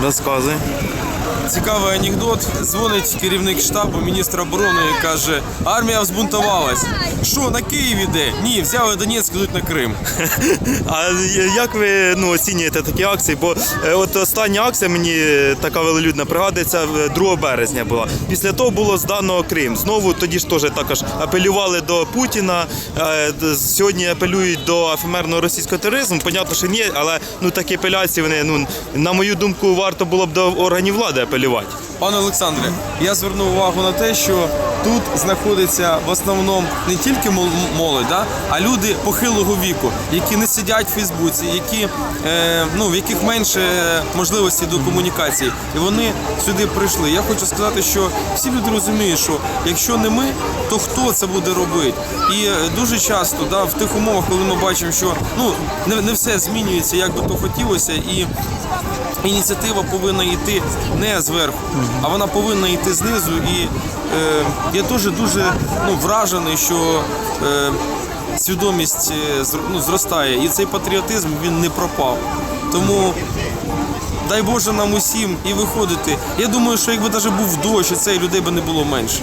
das coisas. Цікавий анекдот. Дзвонить керівник штабу, міністр оборони і каже: армія взбунтувалась. Що, на Київ іде? Ні, взяли Донецьк, йдуть на Крим. А як ви ну, оцінюєте такі акції? Бо е, от остання акція мені е, така велолюдна пригадується е, 2 березня була. Після того було здано Крим. Знову тоді ж теж також апелювали до Путіна. е, Сьогодні апелюють до ефемерного російського тероризму. Понятно, що ні, але ну такі апеляції вони, ну на мою думку, варто було б до органів влади апелювати. Пане Олександре, я звернув увагу на те, що тут знаходиться в основному не тільки мол- молодь, да, а люди похилого віку, які не сидять в Фейсбуці, які, е, ну, в яких менше можливості до комунікації. І вони сюди прийшли. Я хочу сказати, що всі люди розуміють, що якщо не ми, то хто це буде робити? І е, дуже часто да, в тих умовах, коли ми бачимо, що ну, не, не все змінюється, як би то хотілося, і ініціатива повинна йти не зверху, а вона повинна йти знизу. І е, я дуже дуже ну, вражений, що е, свідомість е, ну, зростає, і цей патріотизм він не пропав. Тому. Дай Боже нам усім і виходити. Я думаю, що якби навіть був дощ, і цей людей би не було менше.